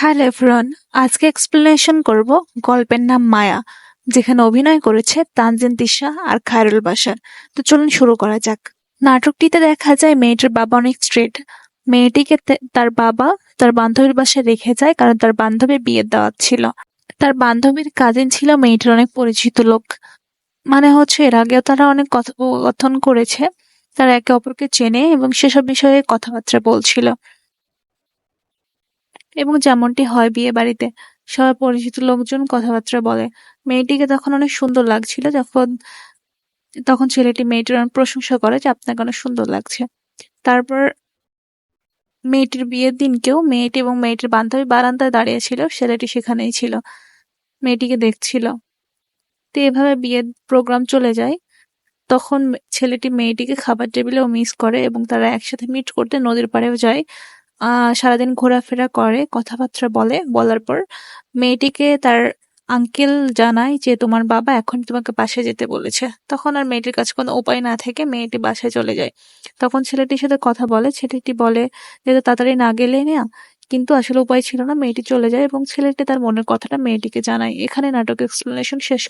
Hello everyone আজকে explanation করব গল্পের নাম মায়া, যেখানে অভিনয় করেছে তানজিন তিশা আর খায়রুল বাসার তো চলুন শুরু করা যাক। নাটকটিতে দেখা যায় মেয়েটির বাবা অনেক স্ট্রেট মেয়েটিকে তার বাবা তার বান্ধবীর বাসায় রেখে যায় কারণ তার বান্ধবীর বিয়ের দাওয়াত ছিল। তার বান্ধবীর কাজিন ছিল মেয়েটির অনেক পরিচিত লোক। মানে হচ্ছে এর আগেও তারা অনেক কথোপকথন করেছে। তারা একে অপরকে চেনে এবং সেসব বিষয়ে কথাবার্তা বলছিল। এবং যেমনটি হয় বিয়ে বাড়িতে, সবাই পরিচিত লোকজন কথাবার্তা বলে। মেয়েটিকে তখন অনেক সুন্দর লাগছিল যখন, তখন ছেলেটি মেয়েটির অনেক প্রশংসা করে যে আপনাকে অনেক সুন্দর লাগছে। তারপর মেয়েটির বিয়ের দিনকেও মেয়েটি এবং মেয়েটির বান্ধবী বারান্দায় দাঁড়িয়েছিল ছেলেটি সেখানেই ছিল। মেয়েটিকে দেখছিল। তো এভাবে বিয়ের প্রোগ্রাম চলে যায়। তখন ছেলেটি মেয়েটিকে খাবার টেবিলেও মিস করে এবং তারা একসাথে মিট করতে নদীর পাড়েও যায়। সারাদিন ঘোরাফেরা করে, কথাবার্তা বলে। বলার পর মেয়েটিকে তার আঙ্কেল জানায় যে, তোমার বাবা এখন তোমাকে বাসায় যেতে বলেছে। তখন আর মেয়েটির কাছে কোনো উপায় না থেকে মেয়েটি বাসায় চলে যায়। তখন ছেলেটির সাথে কথা বলে। ছেলেটি বলে যে তাড়াতাড়ি না গেলে না। কিন্তু আসলে উপায় ছিল না, মেয়েটি চলে যায় এবং ছেলেটি তার মনের কথাটা মেয়েটিকে জানায়। এখানে নাটক এক্সপ্লেনেশন শেষ